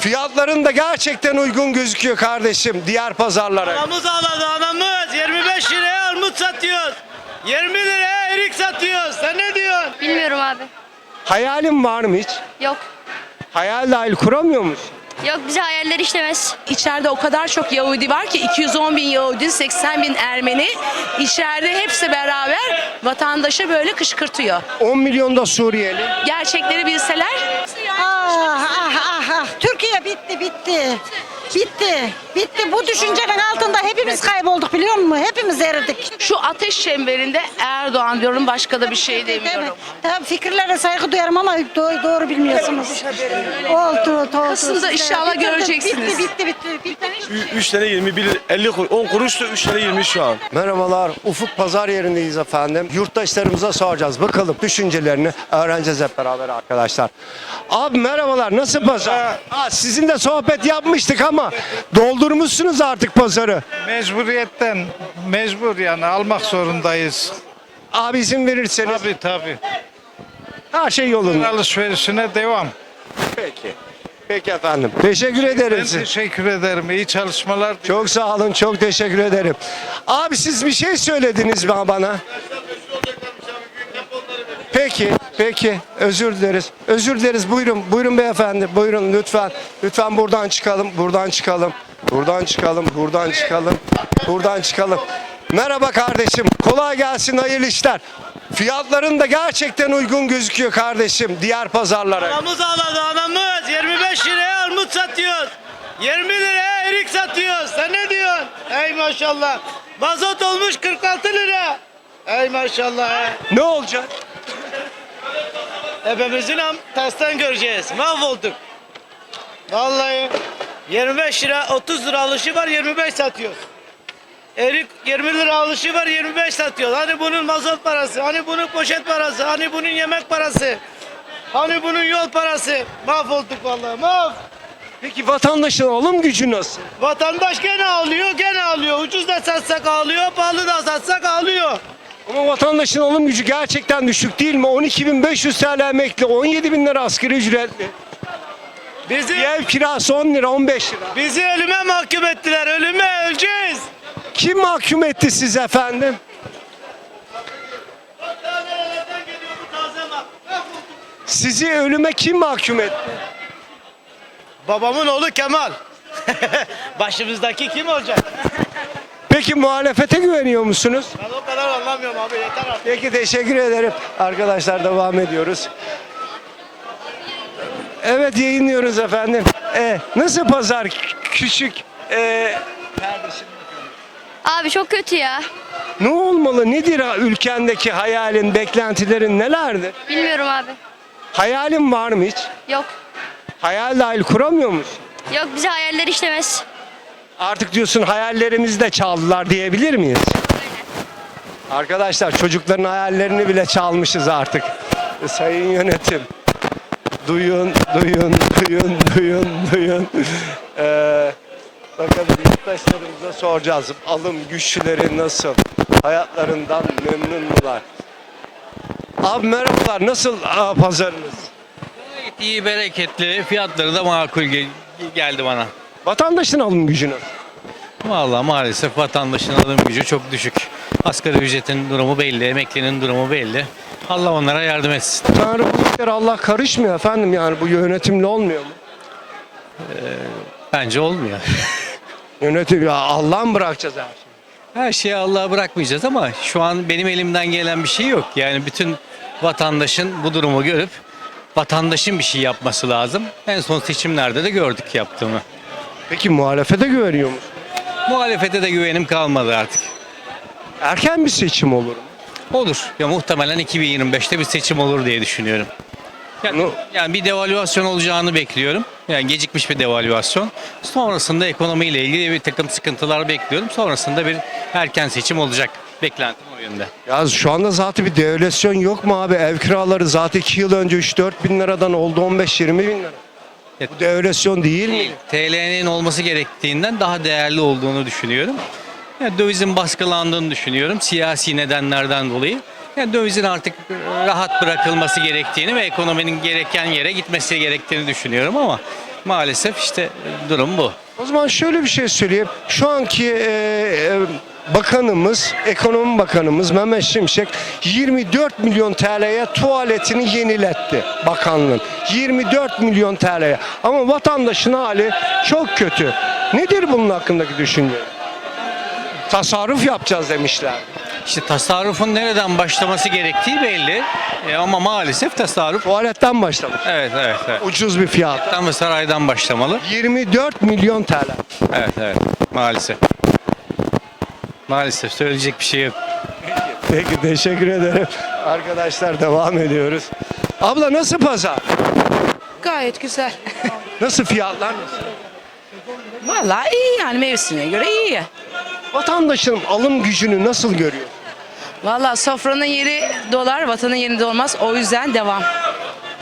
Fiyatların da gerçekten uygun gözüküyor kardeşim diğer pazarlara. Anamız ağladı anamız. 25 liraya armut satıyoruz. 20 liraya erik satıyoruz. Sen ne diyorsun? Bilmiyorum abi. Hayalin var mı hiç? Yok. Hayal dahil kuramıyor musun? Yok bize hayaller işlemez. İçeride o kadar çok Yahudi var ki 210 bin Yahudi, 80 bin Ermeni. İçeride hepsi beraber vatandaşı böyle kışkırtıyor. 10 milyon da Suriyeli. Gerçekleri bilseler ah Türkiye bitti bitti. Bitti. Bitti. Bu düşüncenin altında hepimiz kaybolduk biliyor musun? Hepimiz eridik. şu ateş çemberinde Erdoğan diyorum başka da bir şey demiyorum. Tamam fikirlere saygı duyarım ama doğru, doğru bilmiyorsunuz. Oldu, oldu. Kasım'da inşallah Bitti, göreceksiniz. Bitti, bitti, bitti. bitti. 3 tane 20, 1, 50 kuruş, 10 kuruştu 3 tane 20 şu an. Merhabalar. Ufuk Pazar yerindeyiz efendim. Yurttaşlarımıza soracağız. Bakalım düşüncelerini öğreneceğiz hep beraber arkadaşlar. Abi merhabalar. Nasıl pazar? Aa, sizinle sohbet yapmıştık ama doldurmuşsunuz artık pazarı. Mecburiyetten mecbur yani almak zorundayız. Abi izin verirseniz Tabii tabii. her şey yolunda. Alışverişine devam. Peki. Peki efendim. Teşekkür ederim Ben size. teşekkür ederim. İyi çalışmalar. Çok sağ olun. Çok teşekkür ederim. Abi siz bir şey söylediniz ba- bana. Peki, peki. Özür dileriz. Özür dileriz. Buyurun, buyurun beyefendi. Buyurun lütfen. Lütfen buradan çıkalım. Buradan çıkalım. Buradan çıkalım. Buradan çıkalım. Buradan çıkalım. Merhaba kardeşim. Kolay gelsin. Hayırlı işler. Fiyatların da gerçekten uygun gözüküyor kardeşim diğer pazarlara. Anamız ağladı anamız. 25 liraya armut satıyoruz. 20 liraya erik satıyoruz. Sen ne diyorsun? Ey maşallah. Mazot olmuş 46 lira. Ey maşallah. Ne olacak? Hepimizin am tersten göreceğiz. Mahvolduk. Vallahi 25 lira 30 lira alışı var 25 satıyoruz. Erik 20 lira alışı var 25 satıyoruz. Hani bunun mazot parası, hani bunun poşet parası, hani bunun yemek parası. Hani bunun yol parası. Mahvolduk vallahi mahv. Peki vatandaşın alım gücü nasıl? Vatandaş gene ağlıyor, gene ağlıyor. Ucuz da satsak ağlıyor, pahalı da satsak ağlıyor. Ama vatandaşın alım gücü gerçekten düşük değil mi? 12.500 TL emekli, 17.000 lira asgari ücretli. Bizi Bir ev kirası 10 lira, 15 lira. bizi ölüme mahkum ettiler. Ölüme öleceğiz. Kim mahkum etti siz efendim? Sizi ölüme kim mahkum etti? Babamın oğlu Kemal. Başımızdaki kim olacak? Peki muhalefete güveniyor musunuz? Ben o kadar anlamıyorum abi yeter artık. Peki teşekkür ederim. Arkadaşlar devam ediyoruz. Evet yayınlıyoruz efendim. Ee, nasıl pazar küçük? Ee, Abi çok kötü ya. ne olmalı? Nedir ha ülkendeki hayalin, beklentilerin nelerdir? Bilmiyorum abi. Hayalin var mı hiç? Yok. Hayal dahil kuramıyor musun? Yok bize hayaller işlemez. Artık diyorsun hayallerimizi de çaldılar diyebilir miyiz? Arkadaşlar çocukların hayallerini bile çalmışız artık. Sayın yönetim. Duyun, duyun, duyun, duyun, duyun. Ee, bakalım yurttaşlarımıza soracağız. Alım güçleri nasıl? Hayatlarından memnun mular? Abi merhabalar. Nasıl aa, pazarınız? Gayet iyi, bereketli, fiyatları da makul gel- geldi bana. Vatandaşın alım gücü nasıl? Vallahi maalesef vatandaşın alım gücü çok düşük. Asgari ücretin durumu belli, emeklinin durumu belli. Allah onlara yardım etsin. Tanrı bu işlere Allah karışmıyor efendim yani bu yönetimle olmuyor mu? Bence olmuyor. Yönetim ya Allah mı bırakacağız her şeyi? Her şeyi Allah'a bırakmayacağız ama şu an benim elimden gelen bir şey yok. Yani bütün vatandaşın bu durumu görüp vatandaşın bir şey yapması lazım. En son seçimlerde de gördük yaptığını. Peki muhalefete güveniyor musun? Muhalefete de güvenim kalmadı artık. Erken bir seçim olur mu? Olur. Ya muhtemelen 2025'te bir seçim olur diye düşünüyorum. Yani, yani bir devalüasyon olacağını bekliyorum. Yani gecikmiş bir devalüasyon. Sonrasında ekonomiyle ilgili bir takım sıkıntılar bekliyorum. Sonrasında bir erken seçim olacak. Beklentim o yönde. Ya şu anda zaten bir devalüasyon yok mu abi? Ev kiraları zaten 2 yıl önce 3-4 bin liradan oldu 15-20 bin lira. Bu devalüasyon değil mi? TL'nin olması gerektiğinden daha değerli olduğunu düşünüyorum. Yani dövizin baskılandığını düşünüyorum siyasi nedenlerden dolayı. Yani dövizin artık rahat bırakılması gerektiğini ve ekonominin gereken yere gitmesi gerektiğini düşünüyorum ama Maalesef işte durum bu. O zaman şöyle bir şey söyleyeyim. Şu anki e, e, bakanımız, ekonomi bakanımız Mehmet Şimşek 24 milyon TL'ye tuvaletini yeniletti bakanlığın. 24 milyon TL'ye. Ama vatandaşın hali çok kötü. Nedir bunun hakkındaki düşünce? Tasarruf yapacağız demişler. İşte tasarrufun nereden başlaması gerektiği belli. E, ama maalesef tasarruf Tuvaletten başlamış. evet evet evet. Ucuz bir fiyat. Tam ve saraydan başlamalı. 24 milyon TL. Evet evet maalesef. Maalesef söyleyecek bir şey yok. Peki teşekkür ederim. Arkadaşlar devam ediyoruz. Abla nasıl pazar? Gayet güzel. Nasıl fiyatlar nasıl? Vallahi iyi yani mevsimine göre iyi. Vatandaşın alım gücünü nasıl görüyor? Vallahi sofranın yeri dolar, vatanın yeri olmaz. O yüzden devam.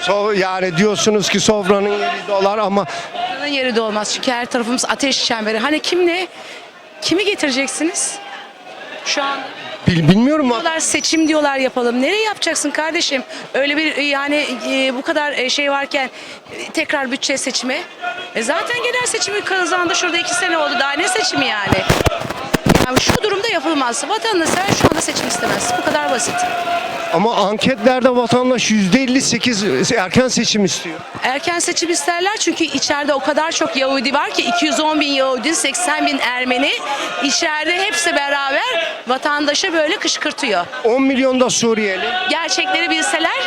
So, yani diyorsunuz ki sofranın yeri dolar ama Vatanın yeri de olmaz. Çünkü her tarafımız ateş çemberi. Hani kim ne? Kimi getireceksiniz? Şu anda bil, bilmiyorum ama diyorlar seçim diyorlar yapalım. Nereye yapacaksın kardeşim? Öyle bir e, yani e, bu kadar e, şey varken e, tekrar bütçe seçimi. E zaten genel seçimi kazandı. Şurada iki sene oldu. Daha ne seçimi yani? Yani şu durumda yapılmaz. Vatandaş sen şu anda seçim istemez. Bu kadar basit. ama anketlerde vatandaş %58 erken seçim istiyor. Erken seçim isterler çünkü içeride o kadar çok Yahudi var ki 210 bin Yahudi, 80 bin Ermeni içeride hepsi beraber vatandaşa böyle kışkırtıyor. 10 milyon da Suriyeli. Gerçekleri bilseler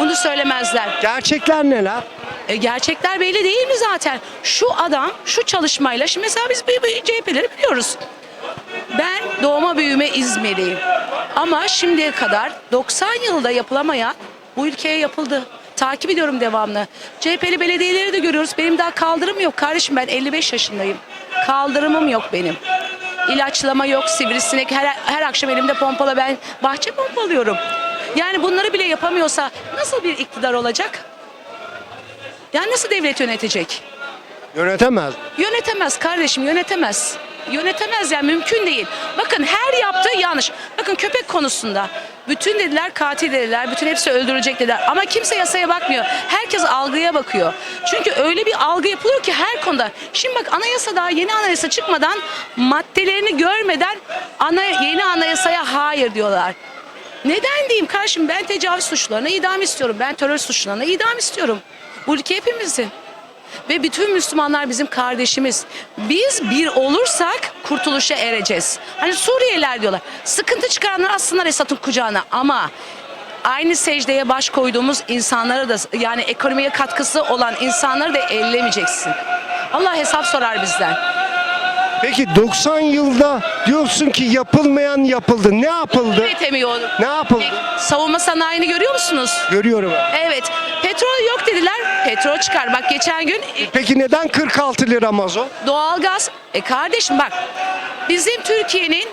bunu söylemezler. Gerçekler neler? E, gerçekler belli değil mi zaten? Şu adam şu çalışmayla şimdi mesela biz CHP'leri biliyoruz. Büyüme İzmirliyim. Ama şimdiye kadar 90 yılda yapılamayan bu ülkeye yapıldı. Takip ediyorum devamlı. CHP'li belediyeleri de görüyoruz. Benim daha kaldırım yok. Kardeşim ben 55 yaşındayım. Kaldırımım yok benim. İlaçlama yok, sivrisinek. Her, her akşam elimde pompala ben bahçe pompalıyorum. Yani bunları bile yapamıyorsa nasıl bir iktidar olacak? Yani nasıl devlet yönetecek? Yönetemez. Yönetemez kardeşim yönetemez. Yönetemez yani mümkün değil. Bakın her yaptığı yanlış. Bakın köpek konusunda bütün dediler katil dediler. Bütün hepsi öldürülecek dediler. Ama kimse yasaya bakmıyor. Herkes algıya bakıyor. Çünkü öyle bir algı yapılıyor ki her konuda. Şimdi bak anayasa daha yeni anayasa çıkmadan maddelerini görmeden ana, yeni anayasaya hayır diyorlar. Neden diyeyim kardeşim ben tecavüz suçlarına idam istiyorum. Ben terör suçlarına idam istiyorum. Bu ülke hepimizin. Ve bütün Müslümanlar bizim kardeşimiz. Biz bir olursak kurtuluşa ereceğiz. Hani Suriyeliler diyorlar. Sıkıntı çıkaranlar aslında Esat'ın kucağına ama aynı secdeye baş koyduğumuz insanları da yani ekonomiye katkısı olan insanları da ellemeyeceksin. Allah hesap sorar bizden. Peki 90 yılda diyorsun ki yapılmayan yapıldı. Ne yapıldı? Üretemiyor. Ne yapıldı? Savunma sanayini görüyor musunuz? Görüyorum. Evet. Petrol yok dediler. Petrol çıkar. Bak geçen gün e, Peki neden 46 lira mazot? Doğalgaz. E kardeşim bak bizim Türkiye'nin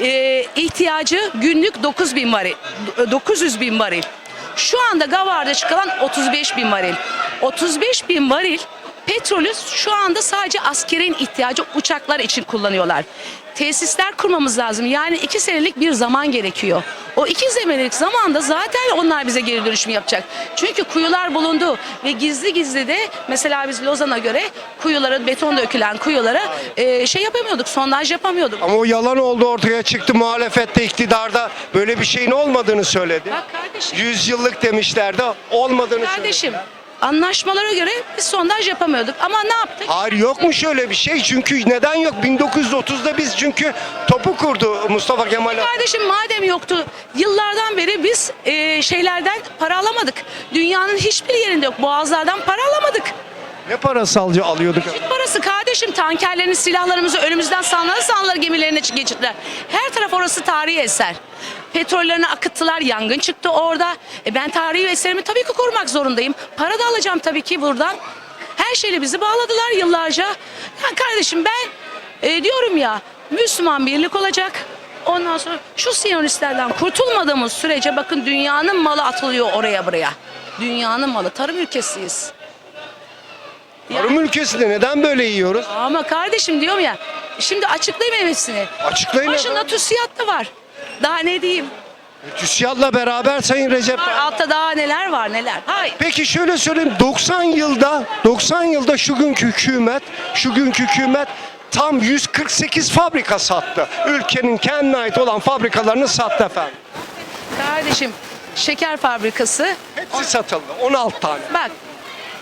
e, ihtiyacı günlük 9 bin varil, 900 bin varil. Şu anda Gavar'da çıkan 35 bin varil. 35 bin varil petrolü şu anda sadece askerin ihtiyacı uçaklar için kullanıyorlar. Tesisler kurmamız lazım. Yani iki senelik bir zaman gerekiyor. O iki senelik zamanda zaten onlar bize geri dönüşüm yapacak. Çünkü kuyular bulundu ve gizli gizli de mesela biz Lozan'a göre kuyulara, beton dökülen kuyulara e, şey yapamıyorduk, sondaj yapamıyorduk. Ama o yalan oldu ortaya çıktı muhalefette iktidarda böyle bir şeyin olmadığını söyledi. Bak kardeşim. 100 yıllık demişlerdi olmadığını söyledi. Kardeşim anlaşmalara göre biz sondaj yapamıyorduk ama ne yaptık? Hayır yok mu şöyle bir şey? Çünkü neden yok? 1930'da biz çünkü topu kurdu Mustafa Kemal. Kardeşim madem yoktu yıllardan beri biz e, şeylerden para alamadık. Dünyanın hiçbir yerinde yok. Boğazlardan para alamadık. Ne parası alca- alıyorduk? Türk parası kardeşim tankerlerin silahlarımızı önümüzden sallana sallana gemilerine geçirdiler. Her taraf orası tarihi eser. Petrollerini akıttılar, yangın çıktı orada. E ben tarihi eserimi tabii ki korumak zorundayım. Para da alacağım tabii ki buradan. Her şeyle bizi bağladılar yıllarca. Ya kardeşim ben e, diyorum ya Müslüman birlik olacak. Ondan sonra şu Siyonistlerden kurtulmadığımız sürece bakın dünyanın malı atılıyor oraya buraya. Dünyanın malı. Tarım ülkesiyiz. Tarım ülkesinde neden böyle yiyoruz? Ama kardeşim diyorum ya şimdi açıklayayım hepsini. Açıklayın Başında. TÜSİAD da var. Daha ne diyeyim? TÜSİAD'la beraber Sayın Recep Tayyip Altta daha neler var neler. Hayır. Peki şöyle söyleyeyim 90 yılda 90 yılda şu günkü hükümet şu günkü hükümet tam 148 fabrika sattı. Ülkenin kendine ait olan fabrikalarını sattı efendim. Kardeşim şeker fabrikası. Hepsi satıldı. 16 tane. Bak.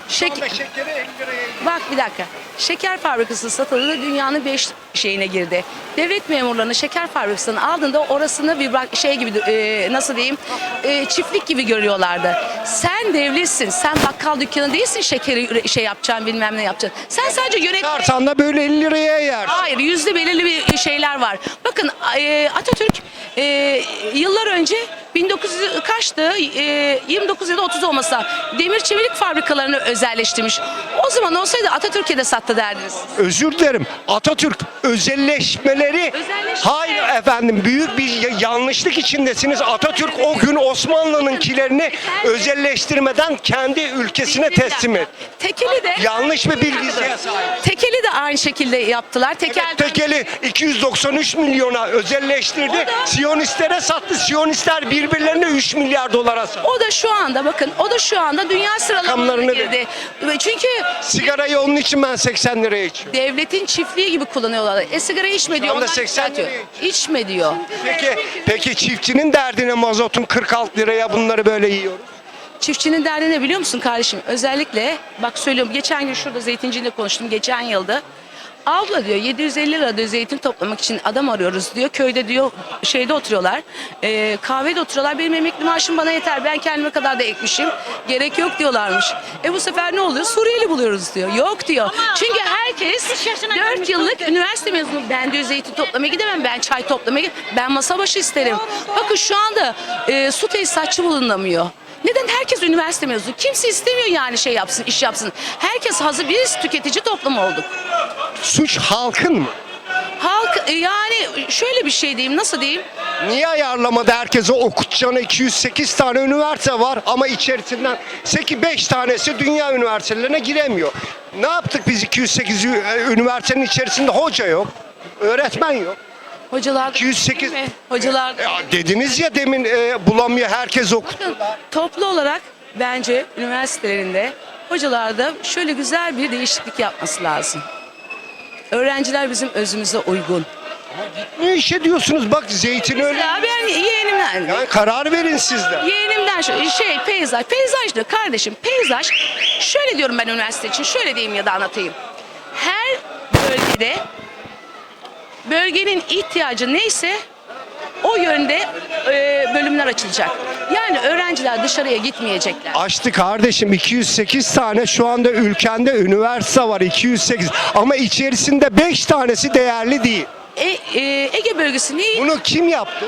Şek Ama şekeri 50 liraya Bak bir dakika. Şeker fabrikası satıldı dünyanın 5 şeyine girdi. Devlet memurlarını şeker fabrikasının aldığında orasını bir bak- şey gibi e, nasıl diyeyim e, çiftlik gibi görüyorlardı. Sen devletsin. Sen bakkal dükkanı değilsin şekeri şey yapacaksın bilmem ne yapacaksın. Sen sadece yönet Tarsan da böyle 50 liraya yer. Hayır yüzde belirli bir şeyler var. Bakın e, Atatürk e, yıllar önce 1900 kaçtı? E, 29 ya da 30 olmasa demir çevirik fabrikalarını özelleştirmiş. O zaman olsaydı Atatürk'e de sattı derdiniz. Özür dilerim. Atatürk özelleşmeleri Özelleşme. Hayır efendim büyük bir ya- yanlışlık içindesiniz. Atatürk o gün Osmanlı'nınkilerini özelleştirmeden kendi ülkesine teslim etti. Tekeli de Yanlış bir bilgisiye sahip. Tekeli de aynı şekilde yaptılar. Tekel Tekeli 293 milyona özelleştirdi. Siyonistlere sattı. Siyonistler birbirlerine 3 milyar dolara sattı. o da şu anda bakın o da şu anda dünya sıralamalarına Rakamlarını girdi. Çünkü Sigarayı onun için ben 80 liraya içiyorum. devletin çiftliği gibi kullanıyorlar. E sigara içme diyor. anda ondan 80 çıkartıyor. liraya İçme diyor. Peki, peki çiftçinin derdine mazotun 46 liraya bunları böyle yiyoruz. Çiftçinin derdi ne biliyor musun kardeşim? Özellikle bak söylüyorum geçen gün şurada zeytinciyle konuştum geçen yılda. Abla diyor 750 lira diyor zeytin toplamak için adam arıyoruz diyor. Köyde diyor şeyde oturuyorlar. E, kahvede oturuyorlar. Benim emekli maaşım bana yeter. Ben kendime kadar da ekmişim. Gerek yok diyorlarmış. E bu sefer ne oluyor? Suriyeli buluyoruz diyor. Yok diyor. Çünkü herkes kırk yaşına 4 gelmiş yıllık üniversite mezunu. Ben diyor zeytin toplamaya gidemem. Ben çay toplamaya gidemem. Ben masa başı isterim. Bakın şu anda e, su tesisatçı bulunamıyor. Neden herkes üniversite mezunu? Kimse istemiyor yani şey yapsın, iş yapsın. Herkes hazır biz tüketici toplum olduk. Suç halkın mı? Halk e, yani şöyle bir şey diyeyim, nasıl diyeyim? Niye ayarlamadı herkese okutacağına 208 tane üniversite var ama içerisinden 8 5 tanesi dünya üniversitelerine giremiyor. Ne yaptık biz 208 ü- e, üniversitenin içerisinde hoca yok, öğretmen yok. Hocalar 208 Değil mi? Hocalar Ya dediniz ya demin e, bulamıyor herkes okut. Bakın, toplu olarak bence üniversitelerinde hocalarda şöyle güzel bir değişiklik yapması lazım. Öğrenciler bizim özümüze uygun. Ne iş ediyorsunuz bak zeytin öyle. Ya ben yeğenimden, Yani karar verin siz de. yeğenimden şu- şey peyzaj, peyzaj diyor kardeşim peyzaj. Şöyle diyorum ben üniversite için, şöyle diyeyim ya da anlatayım. Her bölgede bölgenin ihtiyacı neyse o yönde e, bölümler açılacak. Yani öğrenciler dışarıya gitmeyecekler. Açtı kardeşim 208 tane şu anda ülkende üniversite var 208 ama içerisinde 5 tanesi değerli değil. E, e, Ege bölgesi neye, Bunu kim yaptı?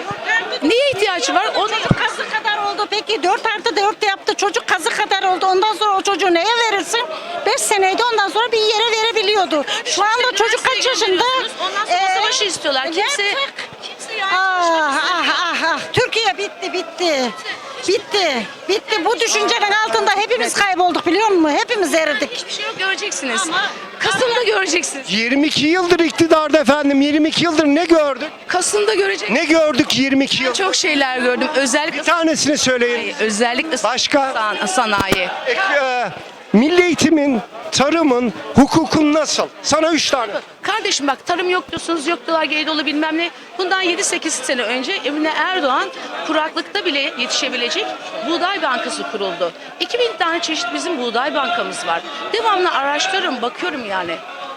neye ihtiyaç var? Onu Çocuk kazı kadar oldu. Peki 4 artı 4 yaptı. Çocuk kazı kadar oldu. Ondan sonra o çocuğu neye verirsin? 5 seneydi ondan sonra bir yere verebiliyordu. Şu anda çocuk kaç yaşında? Ondan sonra Ee, savaşı istiyorlar. Kimse, yaptık. Ah ah ah ah. Türkiye bitti bitti. Bitti. Bitti. Bu düşüncenin altında hepimiz kaybolduk biliyor musun? Hepimiz eridik. hiçbir şey yok göreceksiniz. Kasım'da göreceksiniz. 22 yıldır iktidarda efendim 22 yıldır ne gördük? Kasım'da göreceksiniz. Ne gördük 22 yıl? Çok şeyler gördüm. Özellikle Bir tanesini söyleyin. özellikle Başka? san- sanayi. Ek, e, milli eğitimin, tarımın, hukukun nasıl? Sana 3 tane. Kardeşim bak tarım yok diyorsunuz yok diyorlar Gelidolu bilmem ne. Bundan 7-8 sene önce Emine Erdoğan kuraklıkta bile yetişebilecek buğday bankası kuruldu. 2000 tane çeşit bizim buğday bankamız var. Devamlı araştırıyorum bakıyorum yani.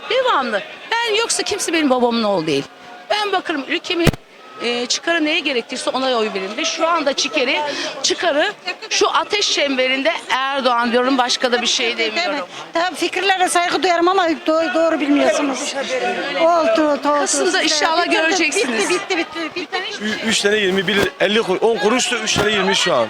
Devamlı. Ben yoksa kimse benim babamın oğlu değil. Ben bakarım ülkemin e, çıkarı neye gerektiyse ona oy verin. Ve şu anda çıkarı, çıkarı şu ateş çemberinde Erdoğan diyorum başka da bir şey demiyorum. Tabii fikirlere saygı duyarım ama doğru, doğru bilmiyorsunuz. Oldu, oldu. Kasım'da inşallah Bitti, göreceksiniz. Bitti, bitti, bitti. bitti. 3 tane 20, bir 50 kuruş, 10 kuruş da 3 tane 20 şu an.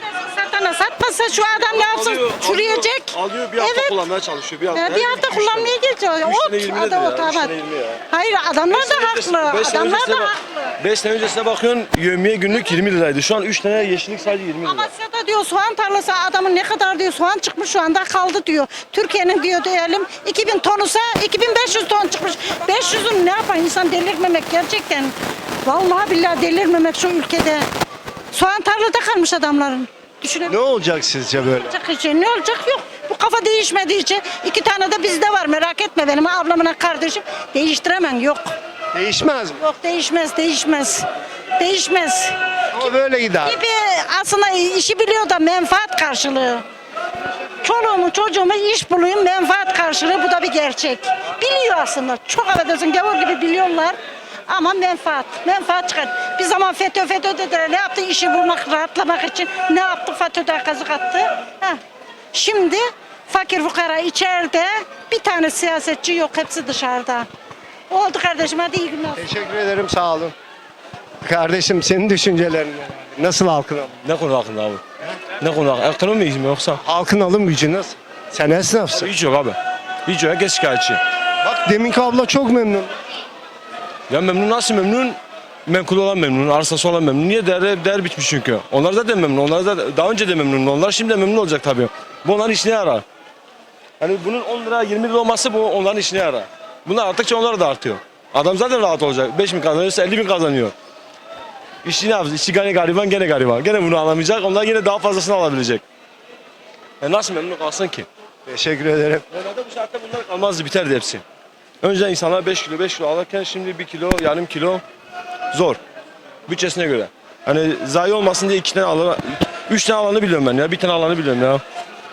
Satana satmasa şu adam yapsın? Çürüyecek. Alıyor bir hafta Evet. kullanmaya çalışıyor. Bir hafta. Ya bir hafta kullanmaya geçiyor. Ot, adam ot, evet. Hayır adamlar da haklı. Adamlar da haklı. 5 sene öncesine bakıyorsun yövmiye günlük 20 liraydı. Şu an 3 tane yeşillik sadece 20 lira. Amasya'da diyor soğan tarlası adamın ne kadar diyor soğan çıkmış şu anda kaldı diyor. Türkiye'nin diyor diyelim 2000 tonusa 2500 ton çıkmış. 500'ün ne yapar insan delirmemek gerçekten. Vallahi billahi delirmemek şu ülkede. Soğan tarlada kalmış adamların. Düşünebiliyor Ne olacak sizce böyle? olacak şey ne olacak yok. Bu kafa değişmediği için iki tane de bizde var merak etme benim ablamın kardeşim. Değiştiremem yok. Değişmez mi? Yok değişmez değişmez. Değişmez. Ama böyle gider. Gibi aslında işi biliyor da menfaat karşılığı. Çoluğumu çocuğumu iş bulayım menfaat karşılığı bu da bir gerçek. Biliyor aslında. Çok affedersin gavur gibi biliyorlar. Ama menfaat. Menfaat çıkar. Bir zaman FETÖ FETÖ dediler. Ne yaptı işi bulmak, rahatlamak için? Ne yaptı FETÖ'de kazık attı? Ha. Şimdi fakir fukara içeride bir tane siyasetçi yok. Hepsi dışarıda. Oldu kardeşim hadi iyi günler. Teşekkür ederim sağ olun. Kardeşim senin düşüncelerin neler? Nasıl halkın alım? Ne konu hakkında abi? Ne konu hakkında? Ekonomi mi yoksa? Halkın alım gücü nasıl? Sen esnafsın. Hiç yok abi. Hiç yok. Herkes şikayetçi. Bak deminki abla çok memnun. Ya memnun nasıl memnun? Menkul olan memnun, arsası olan memnun. Niye değer, değer bitmiş çünkü. Onlar zaten memnun. Onlar da daha önce de memnun. Onlar şimdi de memnun olacak tabii. Bu onların işine yarar. Hani bunun 10 lira 20 lira olması bu onların işine yarar. Bunlar arttıkça onlar da artıyor. Adam zaten rahat olacak. 5 bin kazanıyorsa 50 bin kazanıyor. İşçi ne yapacak? İşçi gene gariban gene gariban. Gene bunu alamayacak. Onlar yine daha fazlasını alabilecek. Ya nasıl memnun kalsın ki? Teşekkür ederim. Normalde bu saatte bunlar kalmazdı biterdi hepsi. Önceden insanlar 5 kilo 5 kilo alırken şimdi 1 kilo yarım kilo zor. Bütçesine göre. Hani zayi olmasın diye iki tane alanı, üç tane alanı biliyorum ben ya. Bir tane alanı biliyorum ya.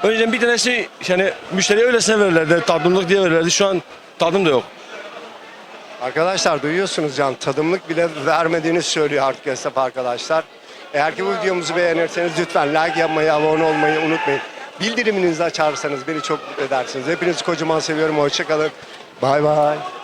Önceden bir tanesi yani müşteriye öylesine verirlerdi. Tadımlık diye verirlerdi. Şu an tadım da yok. Arkadaşlar duyuyorsunuz can tadımlık bile vermediğini söylüyor artık esnaf arkadaşlar. Eğer ki bu videomuzu beğenirseniz lütfen like yapmayı, abone olmayı unutmayın. Bildiriminizi açarsanız beni çok mutlu edersiniz. Hepinizi kocaman seviyorum. Hoşçakalın. Bay bay.